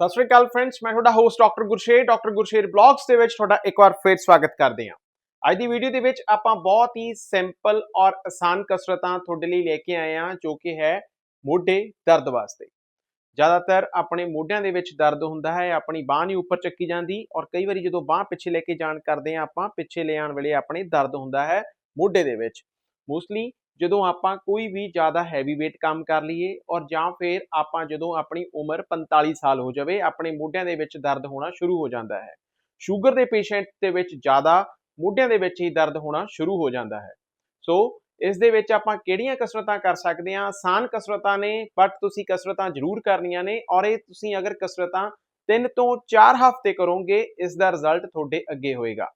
ਸਤਿ ਸ਼੍ਰੀ ਅਕਾਲ ਫਰੈਂਡਸ ਮੈਂ ਤੁਹਾਡਾ host doctor Gursher doctor Gursher blogs ਦੇ ਵਿੱਚ ਤੁਹਾਡਾ ਇੱਕ ਵਾਰ ਫੇਰ ਸਵਾਗਤ ਕਰਦੇ ਹਾਂ। ਅੱਜ ਦੀ ਵੀਡੀਓ ਦੇ ਵਿੱਚ ਆਪਾਂ ਬਹੁਤ ਹੀ ਸਿੰਪਲ ਔਰ ਆਸਾਨ ਕਸਰਤਾਂ ਤੁਹਾਡੇ ਲਈ ਲੈ ਕੇ ਆਏ ਹਾਂ, ਜੋ ਕਿ ਹੈ ਮੋਢੇ ਦਰਦ ਵਾਸਤੇ। ਜ਼ਿਆਦਾਤਰ ਆਪਣੇ ਮੋਢਿਆਂ ਦੇ ਵਿੱਚ ਦਰਦ ਹੁੰਦਾ ਹੈ, ਆਪਣੀ ਬਾਹ ਨਹੀਂ ਉੱਪਰ ਚੱਕੀ ਜਾਂਦੀ ਔਰ ਕਈ ਵਾਰੀ ਜਦੋਂ ਬਾਹ ਪਿੱਛੇ ਲੈ ਕੇ ਜਾਣ ਕਰਦੇ ਹਾਂ ਆਪਾਂ, ਪਿੱਛੇ ਲੈ ਆਉਣ ਵੇਲੇ ਆਪਣੇ ਦਰਦ ਹੁੰਦਾ ਹੈ ਮੋਢੇ ਦੇ ਵਿੱਚ। ਮੋਸਟਲੀ ਜਦੋਂ ਆਪਾਂ ਕੋਈ ਵੀ ਜ਼ਿਆਦਾ ਹੈਵੀ weight ਕੰਮ ਕਰ ਲਈਏ ਔਰ ਜਾਂ ਫਿਰ ਆਪਾਂ ਜਦੋਂ ਆਪਣੀ ਉਮਰ 45 ਸਾਲ ਹੋ ਜਾਵੇ, ਆਪਣੇ ਮੋਢਿਆਂ ਦੇ ਵਿੱਚ ਦਰਦ ਹੋਣਾ ਸ਼ੁਰੂ ਹੋ ਜਾਂਦਾ ਹੈ। ਸ਼ੂਗਰ ਦੇ ਪੇਸ਼ੈਂਟ ਦੇ ਵਿੱਚ ਜ਼ਿਆਦਾ ਮੋਢਿਆਂ ਦੇ ਵਿੱਚ ਹੀ ਦਰਦ ਹੋਣਾ ਸ਼ੁਰੂ ਹੋ ਜਾਂਦਾ ਹੈ। ਸੋ ਇਸ ਦੇ ਵਿੱਚ ਆਪਾਂ ਕਿਹੜੀਆਂ ਕਸਰਤਾਂ ਕਰ ਸਕਦੇ ਹਾਂ? ਆਸਾਨ ਕਸਰਤਾਂ ਨੇ ਬਟ ਤੁਸੀਂ ਕਸਰਤਾਂ ਜ਼ਰੂਰ ਕਰਨੀਆਂ ਨੇ ਔਰ ਇਹ ਤੁਸੀਂ ਅਗਰ ਕਸਰਤਾਂ 3 ਤੋਂ 4 ਹਫ਼ਤੇ ਕਰੋਗੇ, ਇਸ ਦਾ ਰਿਜ਼ਲਟ ਤੁਹਾਡੇ ਅੱਗੇ ਹੋਏਗਾ।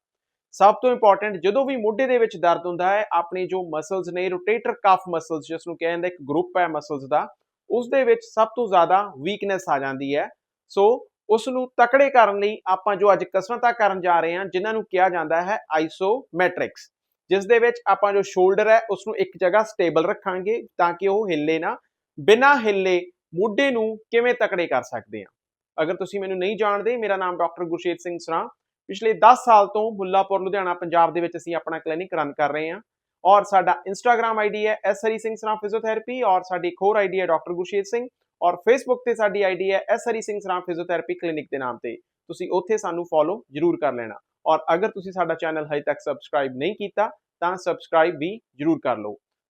ਸਭ ਤੋਂ ਇੰਪੋਰਟੈਂਟ ਜਦੋਂ ਵੀ ਮੋਢੇ ਦੇ ਵਿੱਚ ਦਰਦ ਹੁੰਦਾ ਹੈ, ਆਪਣੇ ਜੋ ਮਸਲਸ ਨੇ ਰੋਟੇਟਰ ਕਫ ਮਸਲਸ ਜਿਸ ਨੂੰ ਕਹਿੰਦੇ ਇੱਕ ਗਰੁੱਪ ਹੈ ਮਸਲਸ ਦਾ, ਉਸ ਦੇ ਵਿੱਚ ਸਭ ਤੋਂ ਜ਼ਿਆਦਾ ਵੀਕਨੈਸ ਆ ਜਾਂਦੀ ਹੈ। ਸੋ ਉਸ ਨੂੰ ਤਕੜੇ ਕਰਨ ਲਈ ਆਪਾਂ ਜੋ ਅੱਜ ਕਸਰਤਾਂ ਕਰਨ ਜਾ ਰਹੇ ਹਾਂ, ਜਿਨ੍ਹਾਂ ਨੂੰ ਕਿਹਾ ਜਾਂਦਾ ਹੈ ਆਈਸੋਮੈਟ੍ਰਿਕਸ ਜਿਸ ਦੇ ਵਿੱਚ ਆਪਾਂ ਜੋ ਸ਼ੋਲਡਰ ਹੈ ਉਸ ਨੂੰ ਇੱਕ ਜਗ੍ਹਾ ਸਟੇਬਲ ਰੱਖਾਂਗੇ ਤਾਂ ਕਿ ਉਹ ਹਿੱਲੇ ਨਾ। ਬਿਨਾਂ ਹਿੱਲੇ ਮੋਢੇ ਨੂੰ ਕਿਵੇਂ ਤਕੜੇ ਕਰ ਸਕਦੇ ਹਾਂ? ਅਗਰ ਤੁਸੀਂ ਮੈਨੂੰ ਨਹੀਂ ਜਾਣਦੇ, ਮੇਰਾ ਨਾਮ ਡਾਕਟਰ ਗੁਰਸ਼ੇਰ ਸਿੰਘ ਸਰਾਂ ਪਿਛਲੇ 10 ਸਾਲ ਤੋਂ ਮੁੱਲਾਪੁਰ ਲੁਧਿਆਣਾ, ਪੰਜਾਬ ਦੇ ਵਿੱਚ ਅਸੀਂ ਆਪਣਾ ਕਲੀਨਿਕ ਰਨ ਕਰ ਰਹੇ ਹਾਂ ਔਰ ਸਾਡਾ ਇੰਸਟਾਗ੍ਰam ਆਈਡੀ ਹੈ ਐਸ ਹਰੀ ਸਿੰਘ ਸਰਾਂ ਫਿਜ਼ੀਓਥੈਰੇਪੀ ਔਰ ਸਾਡੀ ਇੱਕ ਹੋਰ ਆਈਡੀ ਹੈ ਡਾਕਟਰ ਗੁਰਸ਼ੇਰ ਸਿੰਘ ਔਰ ਫੇਸਬੁੱਕ ਤੇ ਸਾਡੀ ਆਈਡੀ ਹੈ S Hari Singh Sran physiotherapy clinic ਦੇ ਨਾਮ ਤੇ। ਤੁਸੀਂ ਉੱਥੇ ਸਾਨੂੰ ਫੋਲੋ ਜਰੂਰ ਕਰ ਲੈਣਾ ਔਰ ਅਗਰ ਤੁਸੀਂ ਸਾਡਾ ਚੈਨਲ ਹਜੇ ਤੱਕ ਸਬਸਕ੍ਰਾਈਬ ਨਹੀਂ ਕੀਤਾ ਤਾਂ ਸਬਸਕ੍ਰਾਈਬ ਵੀ ਜਰੂਰ ਕਰ ਲਓ।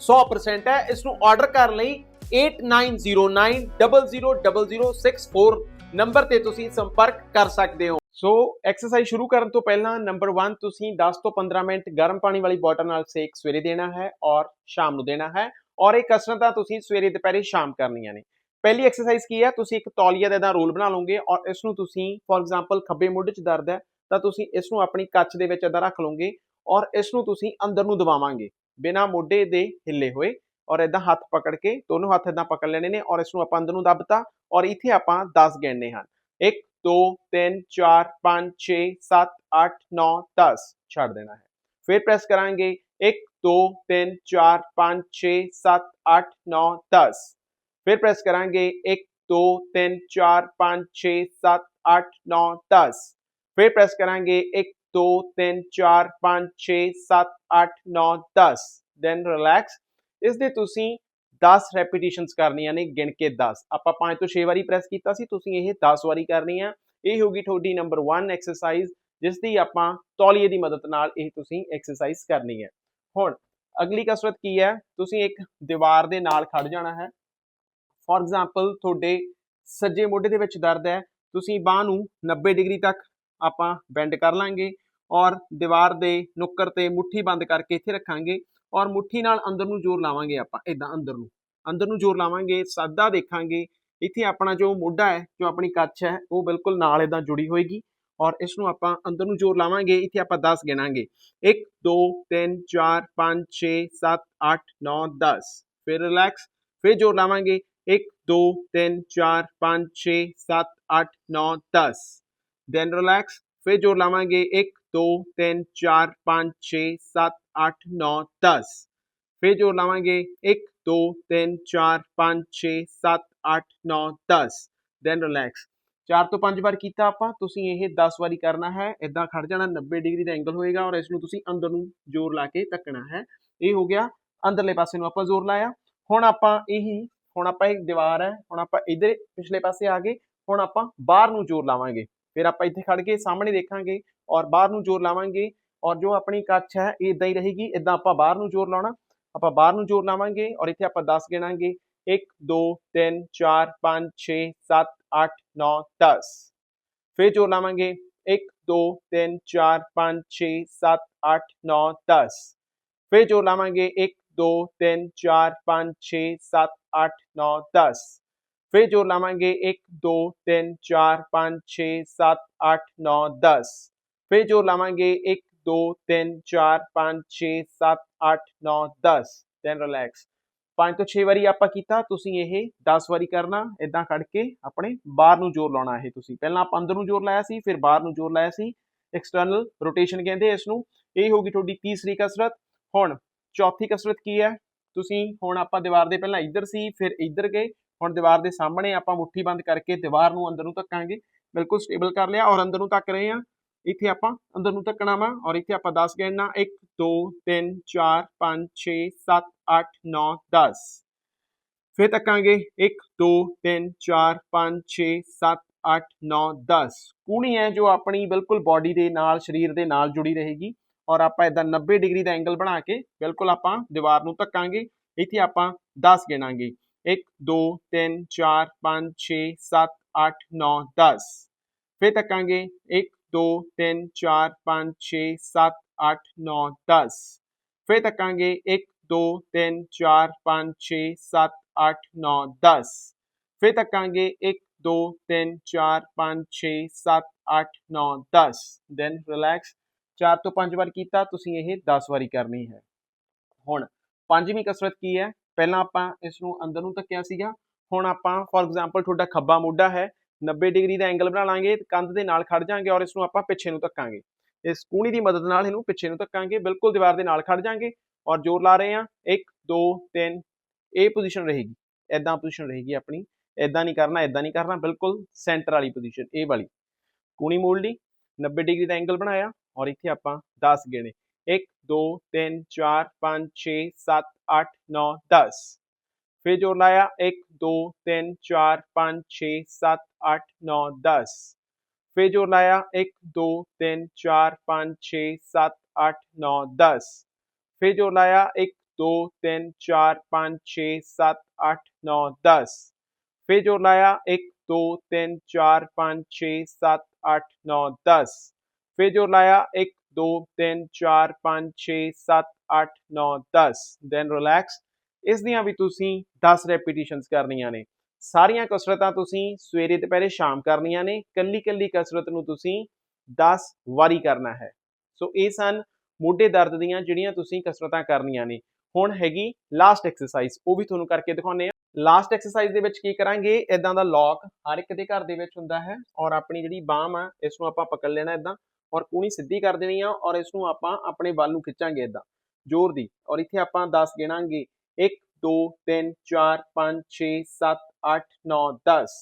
100% ਹੈ। ਇਸ ਨੂੰ ਆਰਡਰ ਕਰਨ ਲਈ 8909000064 ਨੰਬਰ ਤੇ ਤੁਸੀਂ ਸੰਪਰਕ ਕਰ ਸਕਦੇ ਹੋ। ਸੋ ਐਕਸਰਸਾਈਜ਼ ਸ਼ੁਰੂ ਕਰਨ ਤੋਂ ਪਹਿਲਾਂ ਨੰਬਰ 1 ਤੁਸੀਂ 10 ਤੋਂ 15 ਮਿੰਟ ਗਰਮ ਪਾਣੀ ਵਾਲੀ ਬੋਟਲ ਨਾਲ ਸੇਕ ਸਵੇਰੇ ਦੇਣਾ ਹੈ ਔਰ ਸ਼ਾਮ ਨੂੰ ਦੇਣਾ ਹੈ। ਔਰ ਇਹ ਕਸਰਤਾਂ ਤੁਸੀਂ ਸਵੇਰੇ ਦੁਪਹਿਰੇ ਸ਼ਾਮ ਕਰਨੀਆਂ ਨੇ। ਪਹਿਲੀ ਐਕਸਰਸਾਈਜ਼ ਕੀ ਹੈ? ਤੁਸੀਂ ਇੱਕ ਤੌਲੀਆ ਦਾ ਦਾ ਰੋਲ ਬਣਾ ਲਓਗੇ ਔਰ ਇਸ ਨੂੰ ਤੁਸੀਂ ਫੋਰ ਐਗਜ਼ਾਮਪਲ ਖੱਬੇ ਮੁੱਢ 'ਚ ਦਰਦ ਹੈ ਤਾਂ ਤੁਸੀਂ ਇਸ ਨੂੰ ਆਪਣੀ ਕੱਚ ਦੇ ਵਿੱਚ ਇਦਾਂ ਰੱਖ ਲਓਗੇ ਔਰ ਇਸ ਨੂੰ ਤੁਸੀਂ ਅੰਦਰ ਨੂੰ ਦਬਾਵਾਂਗੇ। ਬਿਨਾ ਮੋਢੇ ਦੇ ਹਿੱਲੇ ਹੋਏ ਔਰ ਇਦਾਂ ਹੱਥ ਪਕੜ ਕੇ ਦੋਨੋਂ ਹੱਥ ਇਦਾਂ ਪਕੜ ਲੈਣੇ ਨੇ ਔਰ ਇਸ ਨੂੰ ਆਪਾਂ ਅੰਦਰ ਨੂੰ ਦੱਬਤਾ ਔਰ ਇੱਥੇ ਆਪਾਂ 10 ਗਿਣਨੇ ਹਨ। 1 2 3 4 5 6 7 8 9 10 ਛੱਡ ਦੇਣਾ ਹੈ। ਫਿਰ ਪ੍ਰੈਸ ਕਰਾਂਗੇ। 1 2 3 4 5 6 7 8 9 10 ਫਿਰ ਪ੍ਰੈਸ ਕਰਾਂਗੇ। 1 2 3 4 5 6 7 8 9 10 ਫਿਰ ਪ੍ਰੈਸ ਕਰਾਂਗੇ। 1 2 3 4 5 6 7 8 9 10 ਦੈਨ ਰਿਲੈਕਸ ਇਸ ਦੇ ਤੁਸੀਂ 10 ਰੈਪੀਟੀਸ਼ਨਸ ਕਰਨੀਆਂ ਨੇ, ਗਿਣ ਕੇ 10 ਆਪਾਂ 5 ਤੋਂ 6 ਵਾਰੀ ਪ੍ਰੈਸ ਕੀਤਾ ਸੀ, ਤੁਸੀਂ ਇਹ 10 ਵਾਰੀ ਕਰਨੀ ਆ। ਇਹ ਹੋਗੀ ਤੁਹਾਡੀ ਨੰਬਰ 1 ਐਕਸਰਸਾਈਜ਼ ਜਿਸ ਦੀ ਆਪਾਂ ਤੌਲੀਏ ਦੀ ਮਦਦ ਨਾਲ ਇਹ ਤੁਸੀਂ ਐਕਸਰਸਾਈਜ਼ ਕਰਨੀ ਹੈ। ਹੁਣ, ਅਗਲੀ ਕਸਰਤ ਕੀ ਹੈ? ਤੁਸੀਂ ਇੱਕ ਦੀਵਾਰ ਦੇ ਨਾਲ ਖੜ ਜਾਣਾ ਹੈ। ਫੋਰ ਐਗਜ਼ਾਮਪਲ ਤੁਹਾਡੇ ਸੱਜੇ ਮੋਢੇ ਦੇ ਵਿੱਚ ਦਰਦ ਹੈ। ਤੁਸੀਂ ਬਾਹ ਨੂੰ 90 ਡਿਗਰੀ ਤੱਕ ਆਪਾਂ ਬੈਂਡ ਕਰ ਲਾਂਗੇ। ਔਰ ਦੀਵਾਰ ਦੇ ਨੁੱਕਰ ਤੇ ਮੁੱਠੀ ਬੰਦ ਕਰਕੇ ਇੱਥੇ ਰੱਖਾਂਗੇ ਔਰ ਮੁੱਠੀ ਨਾਲ ਅੰਦਰ ਨੂੰ ਜ਼ੋਰ ਲਾਵਾਂਗੇ ਆਪਾਂ ਇਦਾਂ ਅੰਦਰ ਨੂੰ। ਅੰਦਰ ਨੂੰ ਜ਼ੋਰ ਲਾਵਾਂਗੇ, ਸਾਦਾ ਦੇਖਾਂਗੇ। ਇੱਥੇ ਆਪਣਾ ਜੋ ਮੋਢਾ ਹੈ, ਜੋ ਆਪਣੀ ਕੱਛ ਹੈ, ਉਹ ਬਿਲਕੁਲ ਨਾਲ ਇਦਾਂ ਜੁੜੀ ਹੋਏਗੀ ਔਰ ਇਸ ਨੂੰ ਆਪਾਂ ਅੰਦਰ ਨੂੰ ਜ਼ੋਰ ਲਾਵਾਂਗੇ, ਇੱਥੇ ਆਪਾਂ 10 ਗਿਣਾਂਗੇ। 1 2 3 4 5 6 7 8 9 10 ਫਿਰ ਰਿਲੈਕਸ ਫਿਰ ਜ਼ੋਰ ਲਾਵਾਂਗੇ। 1 2 3 4 5 6 7 8 9 10 ਦੈਨ ਰਿਲੈਕਸ ਫਿਰ ਜ਼ੋਰ ਲਾਵਾਂਗੇ। 1 2 3 4 5 6 7 8 9 10 ਫਿਰ ਜ਼ੋਰ ਲਾਵਾਂਗੇ। 1 2 3 4 5 6 7 8 9 10 ਦੈਨ ਰਿਲੈਕਸ 4 ਤੋਂ 5 ਵਾਰ ਕੀਤਾ ਆਪਾਂ, ਤੁਸੀਂ ਇਹ 10 ਵਾਰੀ ਕਰਨਾ ਹੈ। ਇਦਾਂ ਖੜ ਜਾਣਾ 90 ਡਿਗਰੀ ਦਾ ਐਂਗਲ ਹੋਏਗਾ ਔਰ ਇਸ ਨੂੰ ਤੁਸੀਂ ਅੰਦਰ ਨੂੰ ਜ਼ੋਰ ਲਾ ਕੇ ਧੱਕਣਾ ਹੈ। ਇਹ ਹੋ ਗਿਆ। ਅੰਦਰਲੇ ਪਾਸੇ ਨੂੰ ਆਪਾਂ ਜ਼ੋਰ ਲਾਇਆ। ਹੁਣ ਆਪਾਂ ਇਹੀ, ਹੁਣ ਆਪਾਂ ਇੱਕ ਦੀਵਾਰ ਹੈ, ਹੁਣ ਆਪਾਂ ਇਧਰ ਪਿਛਲੇ ਪਾਸੇ ਆ ਗਏ। ਹੁਣ ਆਪਾਂ ਬਾਹਰ ਨੂੰ ਜ਼ੋਰ ਲਾਵਾਂਗੇ। ਫਿਰ ਆਪਾਂ ਇੱਥੇ ਖੜ ਕੇ ਸਾਹਮਣੇ ਦੇਖਾਂਗੇ। ਔਰ ਬਾਹਰ ਨੂੰ ਜ਼ੋਰ ਲਾਵਾਂਗੇ ਔਰ ਜੋ ਆਪਣੀ ਕੱਛ ਹੈ, ਇਹ ਇਦਾਂ ਹੀ ਰਹੇਗੀ ਇਦਾਂ ਆਪਾਂ ਬਾਹਰ ਨੂੰ ਜ਼ੋਰ ਲਾਉਣਾ, ਆਪਾਂ ਬਾਹਰ ਨੂੰ ਜ਼ੋਰ ਲਾਵਾਂਗੇ ਔਰ ਇੱਥੇ ਆਪਾਂ 10 ਗਿਣਾਂਗੇ 1 2 3 4 5 6 7 8 9 10 ਫਿਰ ਜ਼ੋਰ ਲਾਵਾਂਗੇ 1 2 3 4 5 6 7 8 9 10 ਫਿਰ ਜ਼ੋਰ ਲਾਵਾਂਗੇ 1 2 3 4 5 6 7 8 9 10 ਫਿਰ ਜ਼ੋਰ ਲਾਵਾਂਗੇ 1 2 3 4 5 6 7 8 9 10 ਫਿਰ ਜ਼ੋਰ ਲਾਵਾਂਗੇ 1 2 3 4 5 6 7 8 9 10 ਦੈਨ ਰਿਲੈਕਸ 5 ਤੋਂ 6 ਵਾਰੀ ਆਪਾਂ ਕੀਤਾ ਤੁਸੀਂ ਇਹ 10 ਵਾਰੀ ਕਰਨਾ ਇਦਾਂ ਕੱਢ ਕੇ ਆਪਣੇ ਬਾਹਰ ਨੂੰ ਜ਼ੋਰ ਲਾਉਣਾ ਇਹ ਤੁਸੀਂ ਪਹਿਲਾਂ ਆਪਾਂ ਅੰਦਰ ਨੂੰ ਜ਼ੋਰ ਲਾਇਆ ਸੀ ਫਿਰ ਬਾਹਰ ਨੂੰ ਜ਼ੋਰ ਲਾਇਆ ਸੀ ਐਕਸਟਰਨਲ ਰੋਟੇਸ਼ਨ ਕਹਿੰਦੇ ਇਸ ਨੂੰ ਇਹ ਹੋਗੀ ਤੁਹਾਡੀ ਤੀਸਰੀ ਕਸਰਤ ਹੁਣ ਚੌਥੀ ਕਸਰਤ ਕੀ ਹੈ ਤੁਸੀਂ ਹੁਣ ਆਪਾਂ ਦੀਵਾਰ ਦੇ ਪਹਿਲਾਂ ਇੱਧਰ ਸੀ ਫਿਰ ਇੱਧਰ ਗਏ ਹੁਣ ਦੀਵਾਰ ਦੇ ਸਾਹਮਣੇ ਆਪਾਂ ਮੁੱਠੀ ਬੰਦ ਕਰਕੇ ਦੀਵਾਰ ਨੂੰ ਅੰਦਰ ਨੂੰ ਧੱਕਾਂਗੇ ਬਿਲਕੁਲ ਸਟੇਬਲ ਕਰ ਲਿਆ ਔਰ ਅੰਦਰ ਨੂੰ ਧੱਕ ਰਹੇ ਆ ਇੱਥੇ ਆਪਾਂ ਅੰਦਰ ਨੂੰ ਧੱਕਣਾ ਵਾ ਔਰ ਇੱਥੇ ਆਪਾਂ 10 ਗਿਣਨਾ 1 2 3 4 5 6 7 8 9 10 ਫਿਰ ਤੱਕਾਂਗੇ 1 2 3 4 5 6 7 8 9 10 ਕੂਣੀ ਹੈ ਜੋ ਆਪਣੀ ਬਿਲਕੁਲ ਬਾਡੀ ਦੇ ਨਾਲ, ਸਰੀਰ ਦੇ ਨਾਲ ਜੁੜੀ ਰਹੇਗੀ ਔਰ ਆਪਾਂ ਇਦਾਂ 90 ਡਿਗਰੀ ਦਾ ਐਂਗਲ ਬਣਾ ਕੇ ਬਿਲਕੁਲ ਆਪਾਂ ਦੀਵਾਰ ਨੂੰ ਧੱਕਾਂਗੇ। ਇੱਥੇ ਆਪਾਂ 10 ਗਿਣਾਂਗੇ। 1 2 3 4 5 6 7 8 9 10 ਫਿਰ ਧੱਕਾਂਗੇ 1 2 3 4 5 6 7 8 9 10 ਫਿਰ ਤੱਕਾਂਗੇ 1 2 3 4 5 6 7 8 9 10 ਫਿਰ ਤੱਕਾਂਗੇ 1 2 3 4 5 6 7 8 9 10 ਦੈਨ ਰਿਲੈਕਸ 4 ਤੋਂ 5 ਵਾਰ ਕੀਤਾ, ਤੁਸੀਂ ਇਹ 10 ਵਾਰੀ ਕਰਨੀ ਹੈ। ਹੁਣ ਪੰਜਵੀਂ ਕਸਰਤ ਕੀ ਹੈ? ਪਹਿਲਾਂ ਆਪਾਂ ਇਸ ਨੂੰ ਅੰਦਰ ਨੂੰ ਧੱਕਿਆ ਸੀਗਾ। ਹੁਣ ਆਪਾਂ ਫੋਰ ਐਗਜ਼ਾਮਪਲ ਤੁਹਾਡਾ ਖੱਬਾ ਮੋਢਾ ਹੈ। 90 ਡਿਗਰੀ ਦਾ ਐਂਗਲ ਬਣਾ ਲਾਂਗੇ, ਕੰਧ ਦੇ ਨਾਲ ਖੜ ਜਾਾਂਗੇ ਔਰ ਇਸ ਨੂੰ ਆਪਾਂ ਪਿੱਛੇ ਨੂੰ ਧੱਕਾਂਗੇ। ਇਸ ਕੂਣੀ ਦੀ ਮਦਦ ਨਾਲ ਇਹਨੂੰ ਪਿੱਛੇ ਨੂੰ ਧੱਕਾਂਗੇ, ਬਿਲਕੁਲ ਦੀਵਾਰ ਦੇ ਨਾਲ ਖੜ ਜਾਾਂਗੇ ਔਰ ਜ਼ੋਰ ਲਾ ਰਹੇ ਹਾਂ। 1 2 3 ਇਹ ਪੋਜੀਸ਼ਨ ਰਹੇਗੀ। ਐਦਾਂ ਪੋਜੀਸ਼ਨ ਰਹੇਗੀ ਆਪਣੀ। ਐਦਾਂ ਨਹੀਂ ਕਰਨਾ ਐਦਾਂ ਨਹੀਂ ਕਰਨਾ, ਬਿਲਕੁਲ ਸੈਂਟਰ ਵਾਲੀ ਪੋਜੀਸ਼ਨ ਇਹ ਵਾਲੀ। ਕੂਣੀ ਮੋੜ ਲਈ 90 ਡਿਗਰੀ ਦਾ ਐਂਗਲ ਬਣਾਇਆ ਔਰ ਇੱਥੇ ਆਪਾਂ 10 ਗਿਣੇ। 1 2 3 4 5 6 7 8 9 10 ਫਿਰ ਜੋਰ ਲਾਇਆ 1 2 3 4 5 6 7 8 9 10 ਫਿਰ ਜੋਰ ਲਾਇਆ 1 2 3 4 5 6 7 8 9 10 ਫਿਰ ਜੋਰ ਲਾਇਆ 1 2 3 4 5 6 7 8 9 10 ਫਿਰ ਜੋਰ ਲਾਇਆ 1 2 3 4 5 6 7 8 9 10 ਫਿਰ ਜੋਰ ਲਾਇਆ 1 2 3 4 5 6 7 8 9 10 ਦੈਨ ਰਿਲੈਕਸ ਇਸ ਦੀਆਂ ਵੀ ਤੁਸੀਂ 10 ਰੈਪੀਟੀਸ਼ਨਸ ਕਰਨੀਆਂ ਨੇ। ਸਾਰੀਆਂ ਕਸਰਤਾਂ ਤੁਸੀਂ ਸਵੇਰੇ ਦੁਪਹਿਰੇ ਸ਼ਾਮ ਕਰਨੀਆਂ ਨੇ। ਕੱਲੀ ਕੱਲੀ ਕਸਰਤ ਨੂੰ ਤੁਸੀਂ 10 ਵਾਰੀ ਕਰਨਾ ਹੈ। ਸੋ ਇਹ ਸਨ ਮੋਢੇ ਦਰਦ ਦੀਆਂ ਜਿਹੜੀਆਂ ਤੁਸੀਂ ਕਸਰਤਾਂ ਕਰਨੀਆਂ ਨੇ। ਹੁਣ ਹੈਗੀ ਲਾਸਟ ਐਕਸਰਸਾਈਜ਼ ਉਹ ਵੀ ਤੁਹਾਨੂੰ ਕਰਕੇ ਦਿਖਾਉਂਦੇ ਆ ਲਾਸਟ ਐਕਸਰਸਾਈਜ਼ ਦੇ ਵਿੱਚ ਕੀ ਕਰਾਂਗੇ? ਇਦਾਂ ਦਾ ਲੌਕ ਹਰ ਇੱਕ ਦੇ ਘਰ ਦੇ ਵਿੱਚ ਹੁੰਦਾ ਹੈ ਔਰ ਆਪਣੀ ਜਿਹੜੀ ਬਾਹ ਆ, ਇਸ ਨੂੰ ਆਪਾਂ ਪਕੜ ਲੈਣਾ ਇਦਾਂ ਔਰ ਕੂਣੀ ਸਿੱਧੀ ਕਰ ਦੇਣੀ ਆ ਔਰ ਇਸ ਨੂੰ ਆਪਾਂ ਆਪਣੇ ਵੱਲ ਨੂੰ ਖਿੱਚਾਂਗੇ ਇਦਾਂ ਜ਼ੋਰ ਦੀ ਔਰ ਇੱਥੇ ਆਪਾਂ 10 ਗਿਣਾਂਗੇ। 1 2 3 4 5 6 7 8 9 10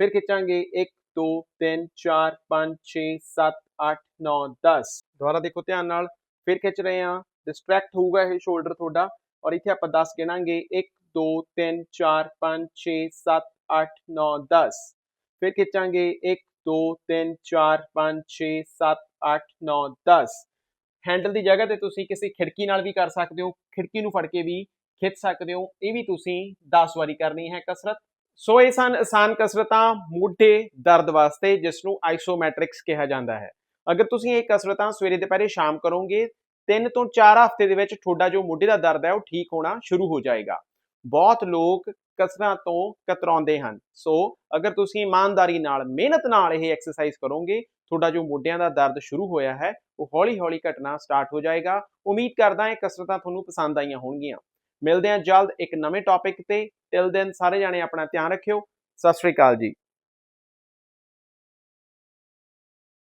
ਫਿਰ ਖਿੱਚਾਂਗੇ 1 2 3 4 5 6 7 8 9 10 ਦੁਬਾਰਾ ਦੇਖੋ ਧਿਆਨ ਨਾਲ ਫਿਰ ਖਿੱਚ ਰਹੇ ਹਾਂ ਡਿਸਟਰੈਕਟ ਹੋਊਗਾ ਇਹ ਸ਼ੋਲਡਰ ਤੁਹਾਡਾ ਔਰ ਇੱਥੇ ਆਪਾਂ 10 ਗਿਣਾਂਗੇ 1 2 3 4 5 6 7 8 9 10 ਫਿਰ ਖਿੱਚਾਂਗੇ 1 2 3 4 5 6 7 8 9 10 ਹੈਂਡਲ ਦੀ ਜਗ੍ਹਾ ਤੇ ਤੁਸੀਂ ਕਿਸੇ ਖਿੜਕੀ ਨਾਲ ਵੀ ਕਰ ਸਕਦੇ ਹੋ ਖਿੜਕੀ ਨੂੰ ਫੜ ਕੇ ਵੀ ਖਿੱਚ ਸਕਦੇ ਹੋ, ਇਹ ਵੀ ਤੁਸੀਂ 10 ਵਾਰੀ ਕਰਨੀ ਹੈ ਕਸਰਤ। ਸੋ ਇਹ ਸਨ ਆਸਾਨ ਕਸਰਤਾਂ, ਮੋਢੇ ਦਰਦ ਵਾਸਤੇ ਜਿਸ ਨੂੰ ਆਈਸੋਮੈਟ੍ਰਿਕਸ ਕਿਹਾ ਜਾਂਦਾ ਹੈ। ਅਗਰ ਤੁਸੀਂ ਇਹ ਕਸਰਤਾਂ ਸਵੇਰੇ ਦੁਪਹਿਰੇ ਸ਼ਾਮ ਕਰੋਗੇ, ਤਿੰਨ ਤੋਂ ਚਾਰ ਹਫ਼ਤੇ ਦੇ ਵਿੱਚ ਤੁਹਾਡਾ ਜੋ ਮੋਢੇ ਦਾ ਦਰਦ ਹੈ, ਉਹ ਠੀਕ ਹੋਣਾ ਸ਼ੁਰੂ ਹੋ ਜਾਏਗਾ। ਬਹੁਤ ਲੋਕ ਕਸਰਾਂ ਤੋਂ ਕਤਰਾਉਂਦੇ ਹਨ। ਸੋ ਅਗਰ ਤੁਸੀਂ ਇਮਾਨਦਾਰੀ ਨਾਲ, ਮਿਹਨਤ ਨਾਲ ਇਹ ਐਕਸਰਸਾਈਜ਼ ਕਰੋਗੇ, ਤੁਹਾਡਾ ਜੋ ਮੋਢਿਆਂ ਦਾ ਦਰਦ ਸ਼ੁਰੂ ਹੋਇਆ ਹੈ, ਉਹ ਹੌਲੀ-ਹੌਲੀ ਘਟਣਾ ਸਟਾਰਟ ਹੋ ਜਾਏਗਾ। ਉਮੀਦ ਕਰਦਾ ਹਾਂ ਇਹ ਕਸਰਤਾਂ ਤੁਹਾਨੂੰ ਪਸੰਦ ਆਈਆਂ ਹੋਣਗੀਆਂ। ਮਿਲਦੇ ਹਾਂ ਜਲਦ ਇੱਕ ਨਵੇਂ ਟੌਪਿਕ ਤੇ। ਟਿਲ ਦੈਨ ਸਾਰੇ ਜਾਣੇ ਆਪਣਾ ਧਿਆਨ ਰੱਖਿਓ। ਸਤਿ ਸ਼੍ਰੀ ਅਕਾਲ ਜੀ।